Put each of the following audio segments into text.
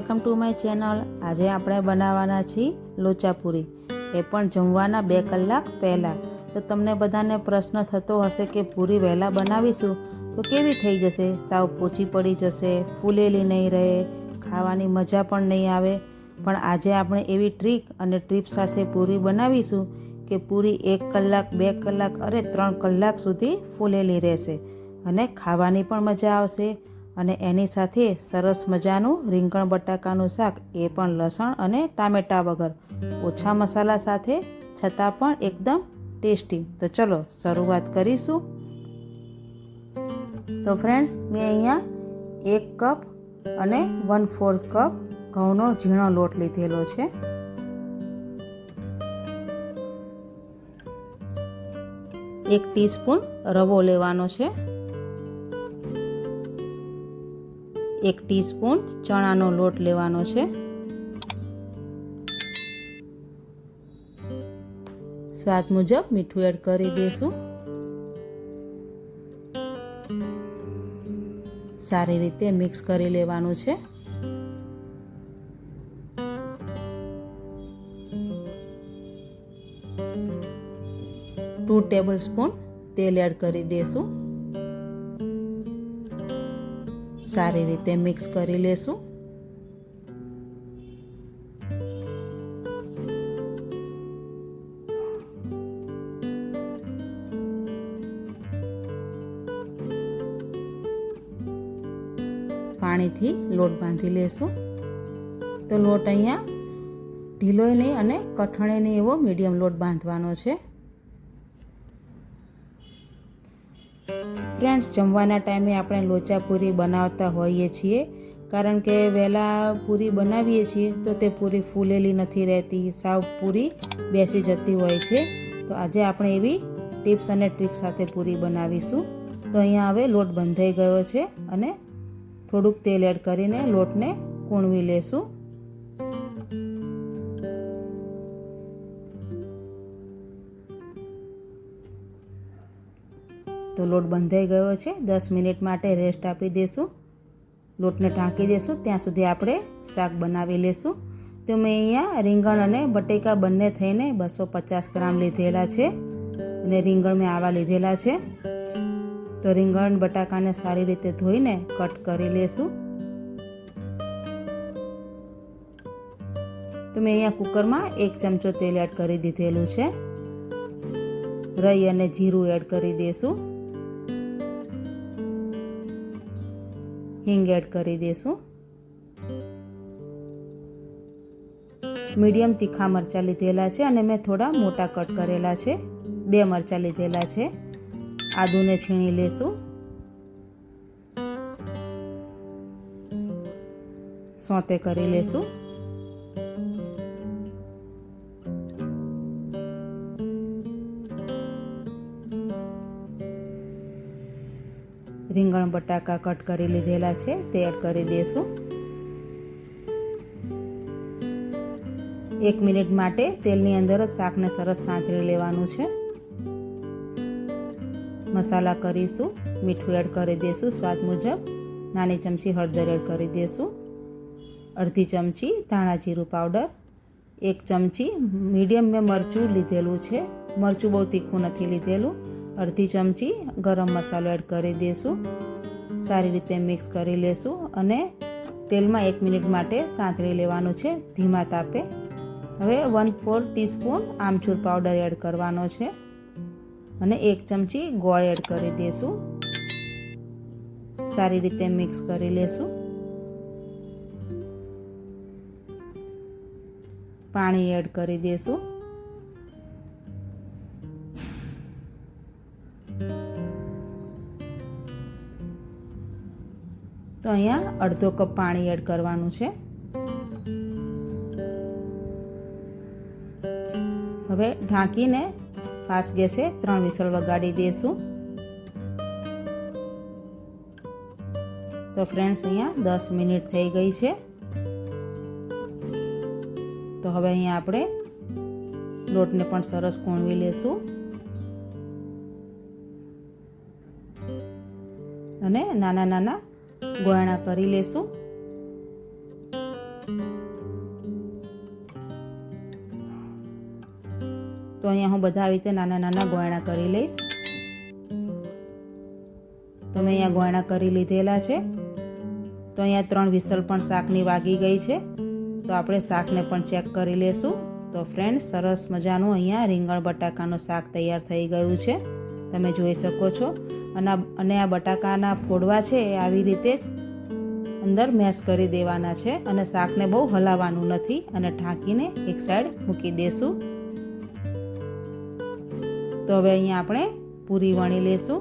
Welcome to my channel. આજે આપણે બનાવવાના છીએ લોચાપુરી એ પણ જમવાના બે કલાક પહેલાં. તો તમને બધાને પ્રશ્ન થતો હશે કે પૂરી વહેલા બનાવીશું, તો કેવી થઈ જશે? સાવ પોચી પડી જશે, ફૂલેલી નહીં રહે, ખાવાની મજા પણ નહીં આવે. પણ આજે આપણે એવી ટ્રીક અને ટ્રીપ સાથે પૂરી બનાવીશું કે પૂરી એક કલાક, બે કલાક, અરે ત્રણ કલાક સુધી ફૂલેલી રહેશે અને ખાવાની પણ મજા આવશે. અને એની સાથે સરસ મજાનું રીંગણ બટાકાનું શાક, એ પણ લસણ અને ટામેટાં વગર. ઓછા મસાલા સાથે છતાં પણ એકદમ ટેસ્ટી. તો ચલો શરૂઆત કરીશું. તો ફ્રેન્ડ્સ મેં અહીંયા એક કપ અને વન ફોર્થ કપ ઘઉંનો ઝીણો લોટ લીધેલો છે. એક ટીસ્પૂન રવો લેવાનો છે. એક ટીસ્પૂન ચણાનો લોટ લેવાનો છે. સ્વાદ મુજબ મીઠું એડ કરી દઈશું. સારી રીતે મિક્સ કરી લેવાનું છે. ટુ ટેબલ સ્પૂન તેલ એડ કરી દઈશું. સારી રીતે મિક્સ કરી લેશું. પાણીથી લોટ બાંધી લેશું. તો લોટ અહીંયા ઢીલોય નહીં અને કઠણે નહીં, એવો મીડિયમ લોટ બાંધવાનો છે. ફ્રેન્ડ્સ, જમવાના ટાઈમે આપણે લોચા પૂરી બનાવતા હોઈએ છીએ. કારણ કે વહેલા પૂરી બનાવીએ છીએ તો તે પૂરી ફૂલેલી નથી રહેતી. સાવ પૂરી બેસી જતી હોય છે. તો આજે આપણે એવી ટિપ્સ અને ટ્રીક સાથે પૂરી બનાવીશું. તો અહીંયા હવે લોટ બંધાઈ ગયો છે અને થોડુંક તેલ એડ કરીને લોટને કૂણવી લેશું. તો લોટ બંધાઈ ગયો છે. દસ મિનિટ માટે રેસ્ટ આપી દઈશું લોટને ઢાંકી દઈશું ત્યાં સુધી આપણે શાક બનાવી લેશું. તો મેં અહીંયા રીંગણ અને બટેકા બંને થઈને બસો પચાસ ગ્રામ લીધેલા છે અને રીંગણ મેં આવા લીધેલા છે. તો રીંગણ બટાકાને સારી રીતે ધોઈને કટ કરી લેશું. તો મેં અહીંયા કુકરમાં એક ચમચો તેલ એડ કરી દીધેલું છે. રઈ અને જીરું એડ કરી દઈશું હિંગ એડ કરી દઈશું મીડિયમ તીખા મરચાં લીધેલા છે અને મેં થોડા મોટા કટ કરેલા છે. બે મરચાં લીધેલા છે. આદુને છીણી લેશું. સોતે કરી લેશું. રીંગણ, બટાકા કટ કરી લીધેલા છે તે એડ કરી દઈશું એક મિનિટ માટે તેલની અંદર જ શાકને સરસ સાંતળી લેવાનું છે. મસાલા કરીશું, મીઠું એડ કરી દઈશું સ્વાદ મુજબ. નાની ચમચી હળદર એડ કરી દઈશું અડધી ચમચી ધાણા જીરું પાવડર. એક ચમચી મીડિયમ મેં મરચું લીધેલું છે. મરચું બહુ તીખું નથી લીધેલું. અડધી ચમચી ગરમ મસાલો એડ કરી દઈશું સારી રીતે મિક્સ કરી લેશું અને તેલમાં એક મિનિટ માટે સાંતળી લેવાનું છે ધીમા તાપે. હવે વન ફોર ટીસ્પૂન આમચૂર પાવડર એડ કરવાનો છે અને એક ચમચી ગોળ એડ કરી દઈશું સારી રીતે મિક્સ કરી લેશું. પાણી એડ કરી દઈશું તો અહીંયા અડધો કપ પાણી એડ કરવાનું છે. હવે ઢાંકીને ફાસ્ટ ગેસે ત્રણ વિસલ વગાડી દઈશું તો ફ્રેન્ડ્સ, અહીંયા દસ મિનિટ થઈ ગઈ છે. તો હવે અહીંયા આપણે લોટને પણ સરસ કોણવી લેશું. અને નાના નાના ગોળાણા કરી લેશું. તો અહીંયા હું બધા રીતે નાના નાના ગોળાણા કરી લઈશ. તો મેં અહીંયા ગોળાણા કરી લીધેલા છે. તો અહીંયા ત્રણ વિસલ પણ શાકની વાગી ગઈ છે. તો આપણે શાકને પણ ચેક કરી લેશું. તો ફ્રેન્ડ સરસ મજાનું અહીંયા રીંગણ બટાકાનું શાક તૈયાર થઈ ગયું છે. તમે જોઈ શકો છો. અને અને આ બટાકાના ફોડવા છે એ આવી રીતે જ અંદર મેશ કરી દેવાના છે અને શાકને બહુ હલાવવાનું નથી અને ઢાંકીને એક સાઈડ મૂકી દેશું. તો હવે અહીંયા આપણે પૂરી વણી લેશું.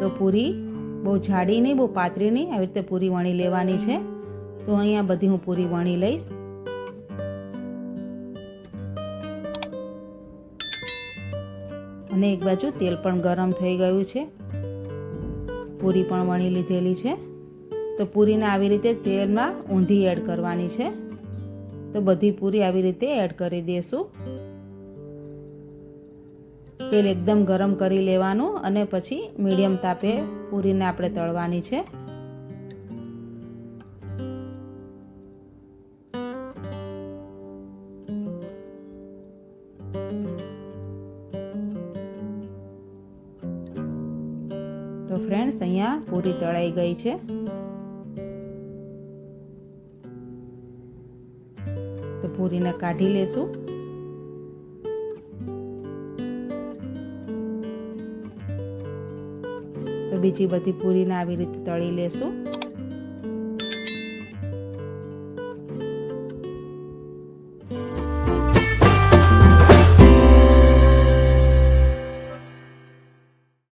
તો પૂરી બહુ જાડી નહીં, બહુ પાતળી નહીં, આવી રીતે પૂરી વણી લેવાની છે. તો અહીંયા બધી હું પૂરી વણી લઈશ. અને એક બાજુ તેલ પણ ગરમ થઈ ગયું છે. પૂરી પણ વણી લીધેલી છે. તો પૂરીને આવી રીતે તેલમાં ઊંધી એડ કરવાની છે. તો બધી પૂરી આવી રીતે એડ કરી દઈશું તેલ એકદમ ગરમ કરી લેવાનું અને પછી મીડિયમ તાપે પૂરીને આપણે તળવાની છે. તો ફ્રેન્ડ્સ અહીંયા પૂરી તળાઈ ગઈ છે. તો પૂરીને કાઢી લેશું. બીજી બધી પૂરીને આવી રીતે તળી લેશું.